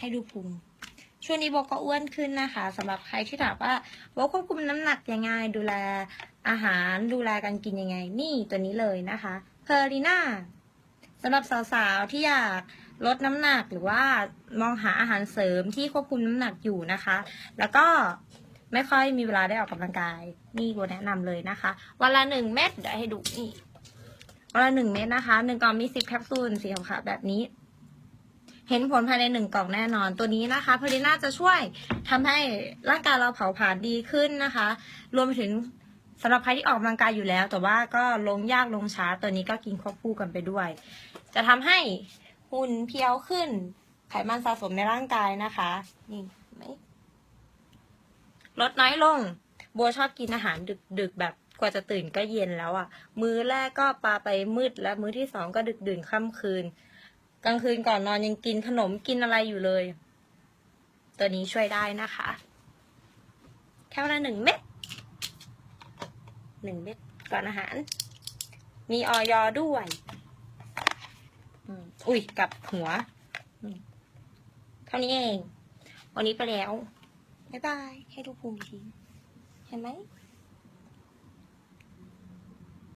ให้ดูพุงช่วงนี้โบก็อ้วนขึ้นนะคะสำหรับใครที่ถามว่าโบควบคุมน้ำหนักยังไง ดูแลอาหารดูแลการกินยังไง นี่ตัวนี้เลยนะคะเพอร์ลีน่าสำหรับสาวๆที่อยากลดน้ำหนักหรือว่ามองหาอาหารเสริมที่ควบคุมน้ำหนักอยู่นะคะ แล้วก็ไม่ค่อยมีเวลาได้ออกกำลังกาย นี่โบแนะนำเลยนะคะ วันละหนึ่งเม็ดเดี๋ยวให้ดูนี่วันละหนึ่งเม็ดนะคะหนึ่งกล่องมีสิบแคปซูลสีขาวแบบนี้ เห็นผลภายในหนึ่งกล่องแน่นอน ตัวนี้นะคะพอดีน่าจะช่วยทำให้ร่างกายเราเผาผลาญดีขึ้นนะคะ รวมไปถึงสำหรับใครที่ออกกำลังกายอยู่แล้ว แต่ว่าก็ลงยากลงช้าตัวนี้ก็กินควบคู่กันไปด้วย จะทำให้หุ่นเพียวขึ้น ไขมันสะสมในร่างกายนะคะนี่ไหมลดน้อยลงบัวชอบกินอาหารดึกดึกแบบกว่าจะตื่นก็เย็นแล้วอะ่ะ มื้อแรกก็ปาไปมืดแล้วมื้อที่สองก็ดึกดื่นค่ำคืน กลางคืนก่อนนอนยังกินขนมกินอะไรอยู่เลย ตัวนี้ช่วยได้นะคะ แค่วันละหนึ่งเม็ดหนึ่งเม็ดก่อนอาหาร มีออยอด้วยอุ้ยกับหัวเท่านี้เอง วันนี้ไปแล้ว บ๊ายบาย ให้ดูภูมิทีเห็นไหม